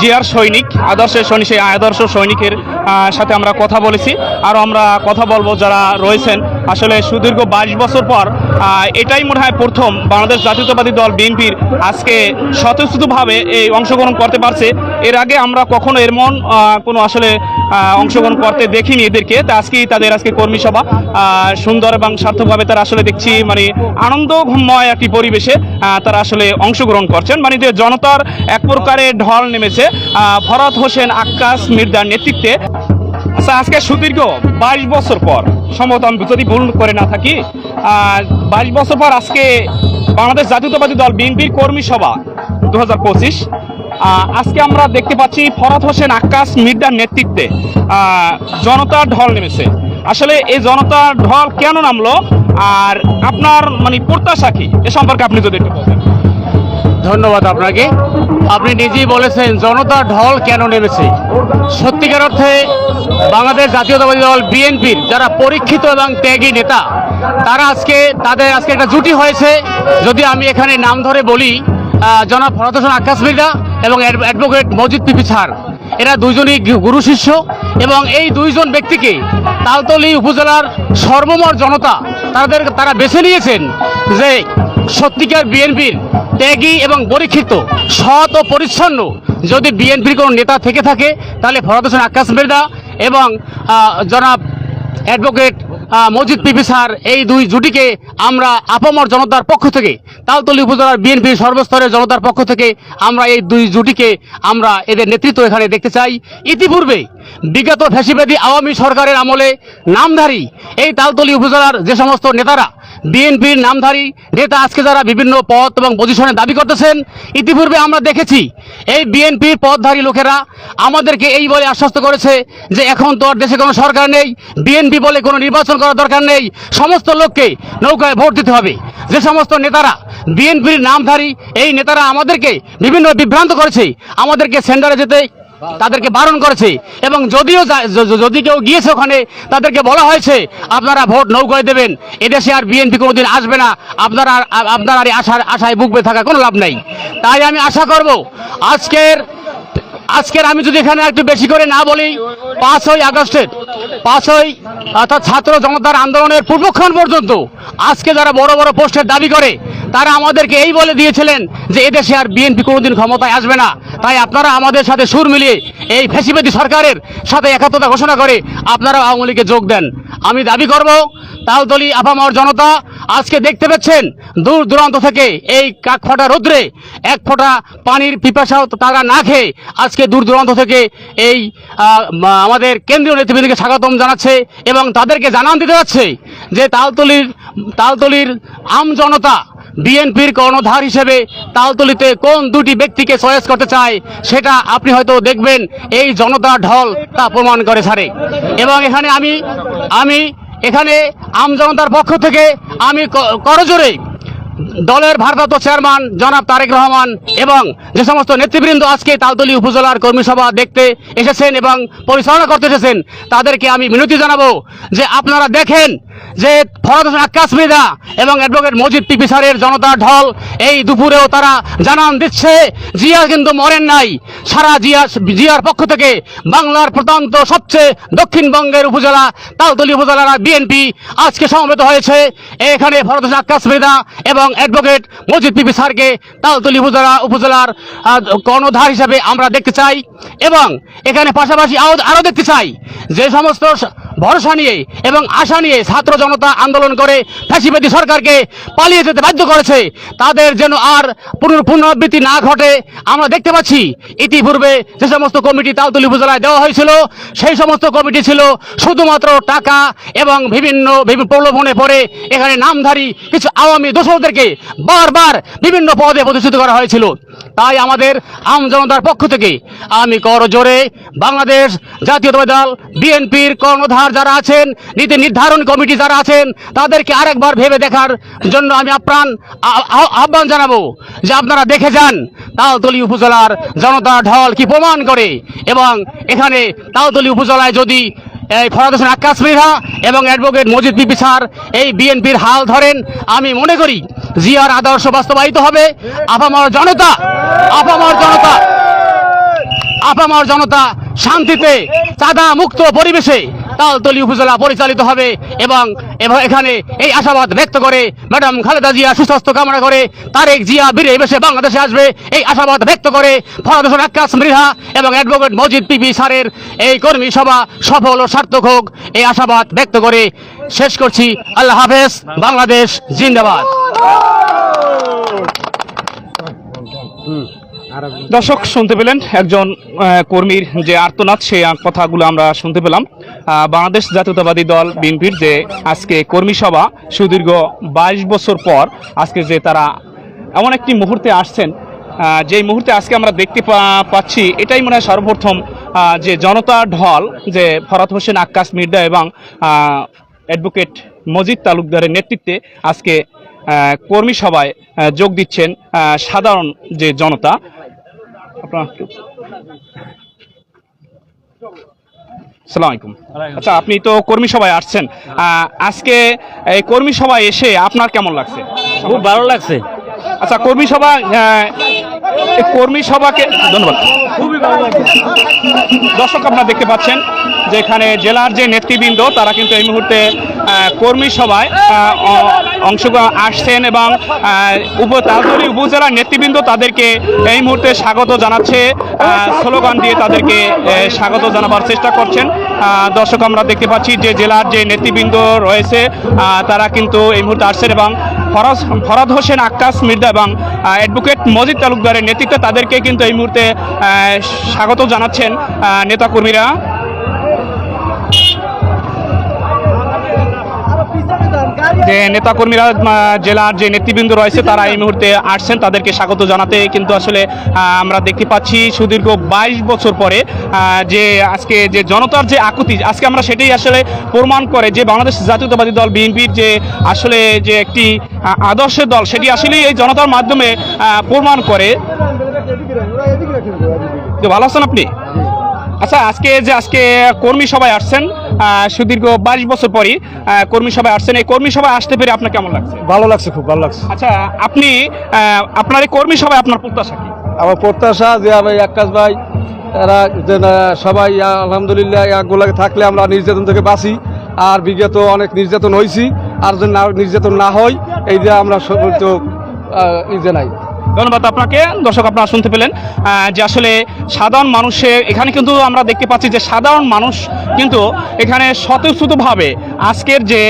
জিয়ার সৈনিক, আদর্শের সৈনিক, সেই আদর্শ সৈনিকের সাথে আমরা কথা বলেছি। আর আমরা কথা বলব যারা রয়েছেন। আসলে সুদীর্ঘ বাইশ বছর পর এটাই মনে হয় প্রথম বাংলাদেশ জাতীয়তাবাদী দল বিএনপির আজকে স্বতঃস্ফূর্তভাবে এই অংশগ্রহণ করতে পারছে। এর আগে আমরা কখনো এমন আহ, কোনো আসলে অংশগ্রহণ করতে দেখিনি এদেরকে। তা আজকেই তাদের আজকে কর্মী সভা সুন্দর এবং সার্থকভাবে তারা আসলে দেখছি মানে আনন্দময় একটি পরিবেশে তারা আসলে অংশগ্রহণ করছেন। মানে যে জনতার এক প্রকারের ঢল নেমেছে ফরাদ হোসেন আক্কাস মির্জার নেতৃত্বে। আচ্ছা আজকে সুদীর্ঘ বাইশ বছর পর সম্ভবত আমি যদি ভুল করে না থাকি বাইশ বছর পর আজকে বাংলাদেশ জাতীয়তাবাদী দল বিএনপির কর্মী সভা দু হাজার পঁচিশ আজকে আমরা দেখতে পাচ্ছি ফরাত হোসেন আক্কাস মির্জার নেতৃত্বে জনতার ঢল নেমেছে। আসলে এই জনতার ঢল কেন নামলো? আর আপনার মানে প্রত্যাশা কি? এ সম্পর্কে আপনি যদি একটু বলতেন ধন্যবাদ আপনাকে। আপনি নিজেই বলেছেন জনতার ঢল কেন নেমেছে? সত্যিকার অর্থে বাংলাদেশ জাতীয়তাবাদী দল বিএনপির যারা পরীক্ষিত এবং ত্যাগী নেতা, তারা আজকে তাদের আজকে একটা জুটি হয়েছে। যদি আমি এখানে নাম ধরে বলি জনাব ফরাদ হোসেন আকাশ মির্জা এবং অ্যাডভোকেট মজিদ পিপি ছাড়, এরা দুইজনই গুরু শিষ্য এবং এই দুইজন ব্যক্তিকে তালতলি উপজেলার সর্বমর জনতা তাদের তারা বেছে নিয়েছেন যে সত্যিকার বিএনপির ত্যাগী এবং পরীক্ষিত, সৎ ও পরিচ্ছন্ন। যদি বিএনপির কোনো নেতা থেকে থাকে, তাহলে ফরাদ হোসেন আকাশ মির্দা এবং জনাব অ্যাডভোকেট মজিদ পিপি স্যার, এই দুই জুটিকে আমরা আপামর জনতার পক্ষ থেকে, তালতলি উপজেলার বিএনপির সর্বস্তরের জনতার পক্ষ থেকে আমরা এই দুই জুটিকে আমরা এদের নেতৃত্ব এখানে দেখতে চাই। ইতিপূর্বে বিগত ফ্যাসিবাদী আওয়ামী সরকারের আমলে নামধারী এই তালতলি উপজেলার যে সমস্ত নেতারা, বিএনপির নামধারী নেতা আজকে যারা বিভিন্ন পদ এবং পজিশনে দাবি করতেছেন, ইতিপূর্বে আমরা দেখেছি এই বিএনপির পদধারী লোকেরা আমাদেরকে এই বলে আশ্বস্ত করেছে যে এখন তো আর দেশে কোনো সরকার নেই, বিএনপি বলে কোনো নির্বাচন করার দরকার নেই। সমস্ত লোককে নৌকায় ভোট দিতে হবে। যে সমস্ত নেতারা বিএনপির নামধারী, এই নেতারা আমাদেরকে বিভিন্ন বিভ্রান্ত করেছে, আমাদেরকে সেন্টারে যেতে, তাদেরকে বারণ করেছে এবং যদিও যদি কেউ গিয়েছে ওখানে, তাদেরকে বলা হয়েছে, আপনারা ভোট নৌকায় দেবেন, এদেশে আর বিএনপি কোনোদিন আসবে না, আপনারা আপনারা আশার আশায় বুকবে থাকা কোনো লাভ নেই। তাই আমি আশা করব, আজকের আজকের আমি যদি এখানে একটু বেশি করে না বলি, পাঁচই আগস্টের, পাঁচই, অর্থাৎ ছাত্র জনতার আন্দোলনের পূর্বক্ষণ পর্যন্ত আজকে যারা বড় বড় পোস্টের দাবি করে তারা আমাদেরকে এই বলে দিয়েছিলেন যে এদেশে আর বিএনপি কোনোদিন ক্ষমতায় আসবে না। তাই আপনারা আমাদের সাথে সুর মিলিয়ে এই ফেসিবাদী সরকারের সাথে একাত্মতা ঘোষণা করে আপনারা আওয়ামী লীগে যোগ দেন। আমি দাবি করব তালতলি আপামর জনতা আজকে দেখতে পাচ্ছেন দূর দূরান্ত থেকে এই কাক ফোটা রোদ্রে এক ফোঁটা পানির পিপাসাও তারা না খেয়ে আজকে দূর দূরান্ত থেকে এই আমাদের কেন্দ্রীয় নেতৃবৃন্দকে স্বাগতম জানাচ্ছে এবং তাদেরকে জানান দিতে যাচ্ছে যে তালতলির তালতলির আম জনতা বিএনপির কর্ণধার হিসেবে তালতলিতে কোন দুটি ব্যক্তিকে চয়েস করতে চায়, সেটা আপনি হয়তো দেখবেন। এই জনতা ঢল তা প্রমাণ করে ছাড়ে। এবং এখানে আমি আমি, এখানে আমজনতার পক্ষ থেকে আমি করজোরে দলের ভারপ্রাপ্ত চেয়ারম্যান জনাব তারেক রহমান এবং যে সমস্ত নেতৃবৃন্দ আজকে তালতলি উপজেলার কর্মী সভা দেখতে এসেছেন এবং পরিচালনা করতে এসেছেন, তাদেরকে আমি মিনতি জানাব যে আপনারা দেখেন যে ফরাদ আক্কাস মৃদা এবং অ্যাডভোকেট মজিদ টিপি স্যারের জনতার ঢল, এই দুপুরেও তারা জানান দিচ্ছে জিয়া কিন্তু মরেন নাই। সারা জিয়া জিয়ার পক্ষ থেকে বাংলার প্রত্যন্ত সবচেয়ে দক্ষিণবঙ্গের উপজেলা, তালতলি উপজেলার বিএনপি আজকে সমবেত হয়েছে। এখানে ফরাদ আক্কাস মৃদা এবং অ্যাডভোকেট মজিদ পিপি স্যারকে তালতলি উপজেলা উপজেলার কর্ণধার হিসাবে আমরা দেখতে চাই এবং এখানে পাশাপাশি আরও- দেখতে চাই যে সমস্ত ভরসা নিয়ে এবং আশা নিয়ে ছাত্র জনতা আন্দোলন করে ফ্যাসিবাদী সরকারকে পালিয়ে যেতে বাধ্য করেছে। তাদের যেন আর পুনর পুনরাবৃত্তি না ঘটে, আমরা দেখতে পাচ্ছি। ইতিপূর্বে যে সমস্ত কমিটি তালতলি উপজেলায় দেওয়া হয়েছিল, সেই সমস্ত কমিটি ছিল শুধুমাত্র টাকা এবং বিভিন্ন প্রলোভনে পড়ে এখানে নামধারী কিছু আওয়ামী দোষরদেরকে বারবার বিভিন্ন পদে প্রতিষ্ঠিত করা হয়েছিল। তাই আমাদের আম জনতার পক্ষ থেকে আমি কর জোরে বাংলাদেশ জাতীয়তাবাদী দল, বিএনপির কর্ণধার যারা আছেন, নীতি নির্ধারণ কমিটি যারা আছেন, তাদেরকে আরেকবার ভেবে দেখার জন্য আমি আপ্রাণ আহ্বান জানাব যে আপনারা দেখে যান তালতলি উপজেলার জনতা ঢল কি প্রমাণ করে। এবং এখানে তালতলি উপজেলায় যদি এই ফরাদ হোসেন আক্কাস মৃধা এবং অ্যাডভোকেট মজিদ বিপি স্যার, এই বিএনপির হাল ধরেন। আমি মনে করি জিয়ার আদর্শ বাস্তবায়িত হবে। আপামর জনতা আপামর জনতা আপামর জনতা শান্তিতে চাঁদা মুক্ত পরিবেশে তালতলি উপজেলা পরিচালিত হবে এবং এখানে এই আশাবাদ ব্যক্ত করে ম্যাডাম খালেদা জিয়া সুস্বাস্থ্য কামনা করে তারেক জিয়া বীরে বেশে বাংলাদেশে আসবে। এই আশাবাদ ব্যক্ত করে ফরাদ আক্কাস মৃধা এবং অ্যাডভোকেট মজিদ পিপি স্যারের এই কর্মী সভা সফল ও সার্থক হোক। এই আশাবাদ ব্যক্ত করে শেষ করছি। আল্লাহ হাফেজ। বাংলাদেশ জিন্দাবাদ। দর্শক, শুনতে পেলেন একজন কর্মীর যে আর্তনাদ, সেই কথাগুলো আমরা শুনতে পেলাম। বাংলাদেশ জাতীয়তাবাদী দল বিএনপির যে আজকে কর্মী সভা, সুদীর্ঘ বাইশ বছর পর আজকে যে তারা এমন একটি মুহূর্তে আসছেন যেই মুহূর্তে আজকে আমরা দেখতে পাচ্ছি, এটাই মনে হয় সর্বপ্রথম যে জনতা ঢল, যে ফরাত হোসেন আক্কাস মির্জা এবং অ্যাডভোকেট মজিদ তালুকদারের নেতৃত্বে আজকে কর্মী সভায় যোগ দিচ্ছেন সাধারণ যে জনতা। আপনার সালাম আলাইকুম। আচ্ছা আপনি তো কর্মী সভায় আসছেন। আহ, আজকে এই কর্মী সভায় এসে আপনার কেমন লাগছে? খুব ভালো লাগছে। আচ্ছা কর্মী সভা আহ, এই কর্মী সভাকে ধন্যবাদ। দর্শক আপনারা দেখতে পাচ্ছেন যে এখানে জেলার যে নেতৃবৃন্দ, তারা কিন্তু এই মুহূর্তে কর্মী সভায় অংশগ্রহণ আসছেন এবং উপ, তালতলি উপজেলার নেতৃবৃন্দ তাদেরকে এই মুহূর্তে স্বাগত জানাচ্ছে। স্লোগান দিয়ে তাদেরকে স্বাগত জানাবার চেষ্টা করছেন। দর্শক, আমরা দেখতে পাচ্ছি যে জেলার যে নেতৃবৃন্দ রয়েছে তারা কিন্তু এই মুহূর্তে আসছেন এবং ফরাজ, ফরাদ হোসেন, আক্কাস মির্জা এবং অ্যাডভোকেট মজিদ তালুকদারের নেতৃত্বে তাদেরকে কিন্তু এই মুহূর্তে স্বাগত জানাচ্ছেন নেতাকর্মীরা। যে নেতাকর্মীরা জেলার যে নেতৃবৃন্দ রয়েছে তারা এই মুহূর্তে আসছেন তাদেরকে স্বাগত জানাতে। কিন্তু আসলে আমরা দেখতে পাচ্ছি সুদীর্ঘ বাইশ বছর পরে যে আজকে যে জনতার যে আকুতি আজকে আমরা সেটাই আসলে প্রমাণ করে যে বাংলাদেশ জাতীয়তাবাদী দল বিএনপির যে আসলে যে একটি আহ, আদর্শের দল সেটি আসলে এই জনতার মাধ্যমে প্রমাণ করে। ভালো আছেন আপনি? আচ্ছা আজকে যে আজকে কর্মী সভায় আসছেন সুদীর্ঘ বাইশ বছর পরই কর্মী সভায় আসছেন। এই কর্মী সভায় আসতে পেরে আপনার কেমন লাগছে? ভালো লাগছে খুব ভালো লাগছে। আচ্ছা আপনি আপনার এই কর্মী সভায় আপনার প্রত্যাশা কি? আমার প্রত্যাশা যে আমি আকাশ ভাই এরা যে সবাই আলহামদুলিল্লাহ একগুলাকে থাকলে আমরা নির্যাতন থেকে বাঁচি। আর বিগত অনেক নির্যাতন হয়েছি আর না নির্যাতন না হয় এই যে আমরা তো যে নাই। ধন্যবাদ আপনাকে। দর্শক, আপনারা শুনতে পেলেন যে আসলে সাধারণ মানুষের, এখানে কিন্তু আমরা দেখতে পাচ্ছি যে সাধারণ মানুষ কিন্তু এখানে স্বতঃস্ফূর্তভাবে আজকের যে,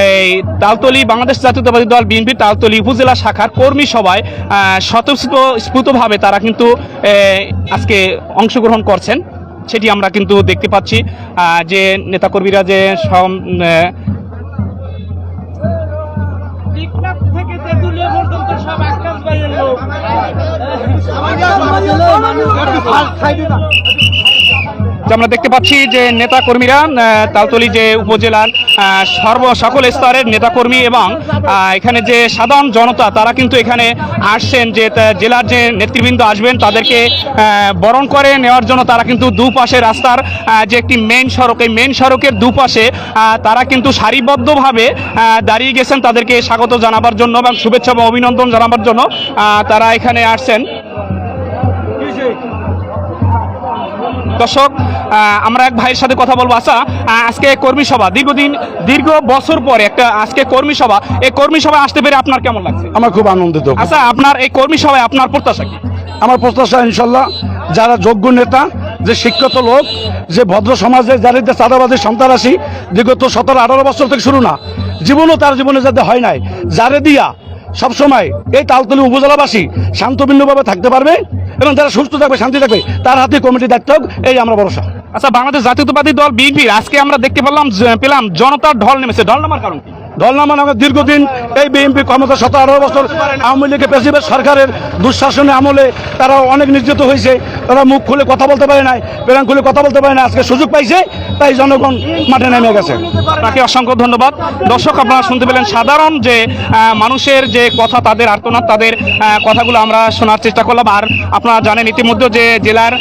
এই তালতলি বাংলাদেশ জাতীয়তাবাদী দল বিএনপি তালতলি উপজেলা শাখার কর্মী স্বতঃস্ফূর্ত স্ফূর্তভাবে তারা কিন্তু আজকে অংশগ্রহণ করছেন। সেটি আমরা কিন্তু দেখতে পাচ্ছি যে নেতাকর্মীরা যে আমরা দেখতে পাচ্ছি যে নেতা কর্মীরা তালতলি যে উপজেলার সর্ব সকল স্তরের নেতাকর্মী এবং এখানে যে সাধারণ জনতা, তারা কিন্তু এখানে আসছেন যে জেলার যে নেতৃবৃন্দ আসবেন, তাদেরকে বরণ করে নেওয়ার জন্য তারা কিন্তু দুপাশে রাস্তার যে একটি মেন সড়ক, এই মেন সড়কের দুপাশে তারা কিন্তু সারিবদ্ধভাবে দাঁড়িয়ে গেছেন তাদেরকে স্বাগত জানাবার জন্য এবং শুভেচ্ছা এবং অভিনন্দন জানাবার জন্য তারা এখানে আসছেন। দর্শক আমরা এক ভাইয়ের সাথে কথা বলব। আচ্ছা আজকে কর্মী সভা দীর্ঘদিন দীর্ঘ বছর পরে একটা আজকে কর্মী সভা এই কর্মী সভায় আসতে পেরে আপনার কেমন লাগছে? আমার খুব আনন্দিত। আচ্ছা আপনার এই কর্মী সভায় আপনার প্রত্যাশা কি? আমার প্রত্যাশা ইনশাল্লাহ যারা যোগ্য নেতা যে শিক্ষিত লোক যে ভদ্র সমাজে যাদের যে চাঁদাবাদী সন্ত্রাসী বিগত সতেরো আঠারো বছর থেকে শুরু না জীবনও তার জীবনে যাতে হয় নাই যারে দিয়া সবসময় এই তালতলি উপজেলাবাসী শান্তভিন্নভাবে থাকতে পারবে এবং যারা সুস্থ থাকবে শান্তি থাকবে তার হাতে কমিটি দায়িত্ব হোক, এই আমরা ভরসা। আচ্ছা বাংলাদেশ জাতীয়তাবাদী দল বিএনপি আজকে আমরা দেখতে পেলাম পেলাম জনতার ঢল নেমেছে। ঢল নামার কারণ কি? আমাদের দীর্ঘদিন এই বিএনপি ক্ষমতা সতেরো আঠারো বছর আওয়ামী লীগের প্রেসিডেন্ট সরকারের দুঃশাসনে আমলে তারা অনেক নির্যাতিত হয়েছে। তারা মুখ খুলে কথা বলতে পারে নাই প্রেরণ খুলে কথা বলতে পারে না আজকে সুযোগ পাইছে, তাই জনগণ মাঠে নেমে গেছে। তাকে অসংখ্য ধন্যবাদ। দর্শক, আপনারা শুনতে পেলেন সাধারণ যে মানুষের যে কথা, তাদের আর্তনাদ, তাদের কথাগুলো আমরা শোনার চেষ্টা করলাম। আর আপনারা জানেন ইতিমধ্যে যে জেলার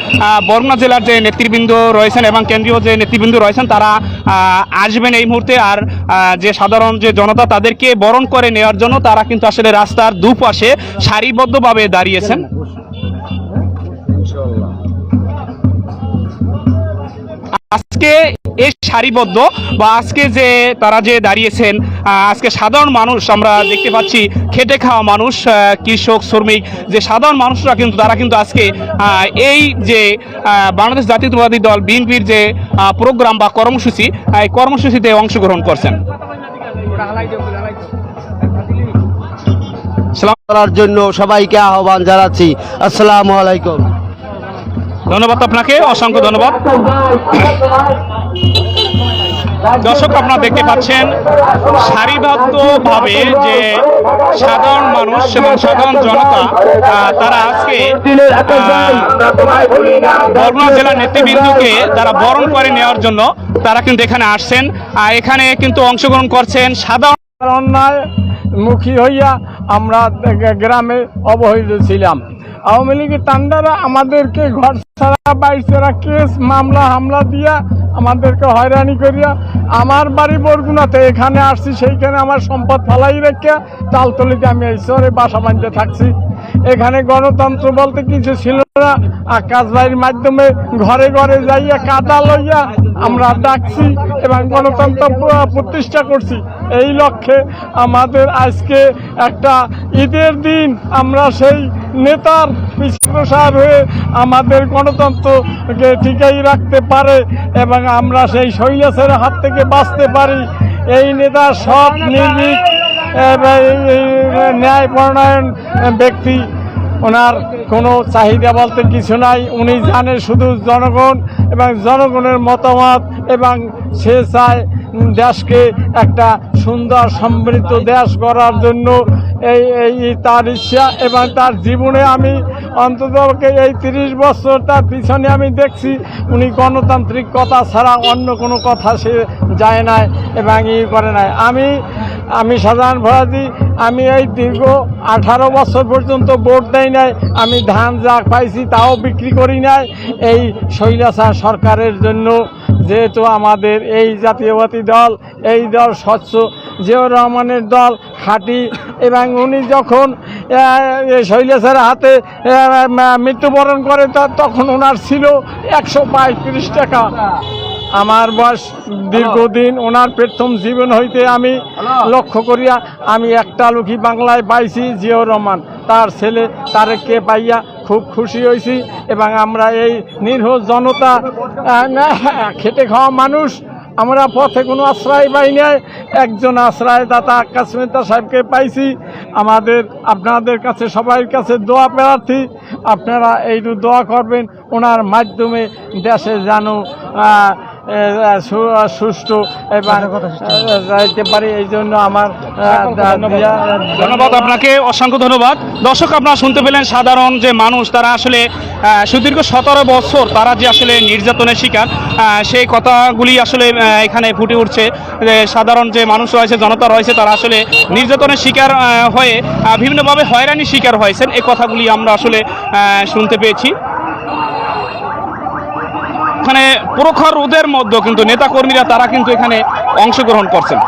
বরগুনা জেলার যে নেতৃবৃন্দ রয়েছেন এবং কেন্দ্রীয় যে নেতৃবৃন্দ রয়েছেন, তারা আসবেন এই মুহূর্তে। আর যে সাধারণ যে জনতা তাদেরকে বরণ করে নেওয়ার জন্য তারা কিন্তু আসলে রাস্তার দুপাশে সারিবদ্ধভাবে দাঁড়িয়েছেন। আজকে এই সারিবদ্ধ বা আজকে যে তারা যে দাঁড়িয়েছেন আজকে সাধারণ মানুষ আমরা দেখতে পাচ্ছি, খেটে খাওয়া মানুষ কৃষক, শ্রমিক, যে সাধারণ মানুষরা কিন্তু তারা কিন্তু আজকে এই যে বাংলাদেশ জাতীয়তাবাদী দল, বিএনপির যে প্রোগ্রাম বা কর্মসূচি এই কর্মসূচিতে অংশগ্রহণ করছেন। করার জন্য সবাইকে আহ্বান জানাচ্ছি। আসসালামু আলাইকুম। ধন্যবাদ আপনাকে অসংখ্য ধন্যবাদ। দর্শক আপনারা দেখতে পাচ্ছেন সারিবদ্ধভাবে যে সাধারণ মানুষ এবং সাধারণ জনতা তারা আজকে আহ, বরগুনা জেলার নেতৃবৃন্দকে তারা বরণ করে নেওয়ার জন্য তারা কিন্তু এখানে আসছেন। আর এখানে কিন্তু অংশগ্রহণ করছেন সাধারণ মুখী হইয়া আমরা গ্রামে অবহেলিত ছিলাম। আওয়ামী লীগের টান্ডারা আমাদেরকে ঘর ছাড়া বাইর কেস মামলা হামলা দিয়া আমাদেরকে হয়রানি করিয়া আমার বাড়ি বরগুনাতে এখানে আসছি, সেইখানে আমার সম্পদ ফালাই রেখে তালতলিতে আমি এই শহরে বাসা বাঁধতে থাকছি। এখানে গণতন্ত্র বলতে কিছু ছিল না। আকাশ বাড়ির মাধ্যমে ঘরে ঘরে যাইয়া কাদা লইয়া আমরা ডাকছি এবং গণতন্ত্র প্রতিষ্ঠা করছি। এই লক্ষ্যে আমাদের আজকে একটা ঈদের দিন, আমরা সেই নেতার প্রসার হয়ে আমাদের গণতন্ত্রকে ঠিকাই রাখতে পারে এবং আমরা সেই শৈলাসের হাত থেকে বাঁচতে পারি। এই নেতা এবং এই ন্যায় প্রণয়ন ব্যক্তি। ওনার কোনো চাহিদা বলতে কিছু নাই। উনি জানে শুধু জনগণ এবং জনগণের মতামত এবং সে চায় দেশকে একটা সুন্দর সমৃদ্ধ দেশ গড়ার জন্য এই এই তার ইচ্ছা এবং তার জীবনে আমি অন্তত এই তিরিশ বছর তার পিছনে আমি দেখছি উনি গণতান্ত্রিক কথা ছাড়া অন্য কোনো কথা সে যায় নাই এবং ই করে নাই। আমি আমি সাধারণ ভরাজি আমি এই দীর্ঘ আঠারো বছর পর্যন্ত ভোট দেই নাই, আমি ধান যা পাইছি তাও বিক্রি করি নাই। এই শৈলাসা সরকারের জন্য যেহেতু আমাদের এই জাতীয়বাদী দল এই দল স্বচ্ছ জিয়াউর রহমানের দল খাঁটি এবং উনি যখন শৈলেশের হাতে মৃত্যুবরণ করে তখন ওনার ছিল একশো পঁয়ত্রিশ টাকা। আমার বয়স দীর্ঘদিন ওনার প্রথম জীবন হইতে আমি লক্ষ্য করিয়া আমি একটা লোকই বাংলায় পাইছি জিয়াউর রহমান। তার ছেলে তারেককে পাইয়া খুব খুশি হয়েছি এবং আমরা এই নিরহ জনতা খেটে খাওয়া মানুষ, আমরা পথে কোনো আশ্রয় পাই নাই। একজন আশ্রয়দাতা আকাশ মেহতা সাহেবকে পাইছি। আমাদের, আপনাদের কাছে সবার কাছে দোয়া প্রার্থী। আপনারা এইটু দোয়া করবেন, ওনার মাধ্যমে দেশে যেন সুষ্ঠু যাইতে পারি এই জন্য আমার ধন্যবাদ। আপনাকে অসংখ্য ধন্যবাদ। দর্শক আপনারা শুনতে পেলেন সাধারণ যে মানুষ তারা আসলে সুদীর্ঘ সতেরো বছর তারা যে আসলে নির্যাতনের শিকার সেই কথাগুলি আসলে এখানে ফুটে উঠছে। যে সাধারণ যে মানুষ রয়েছে জনতা রয়েছে তারা আসলে নির্যাতনের শিকার হয়ে বিভিন্নভাবে হয়রানির শিকার হয়েছেন। এই কথাগুলি আমরা আসলে শুনতে পেয়েছি। এখানে প্রখর রোদের মধ্যেও কিন্তু নেতাকর্মীরা তারা কিন্তু এখানে অংশগ্রহণ করছেন।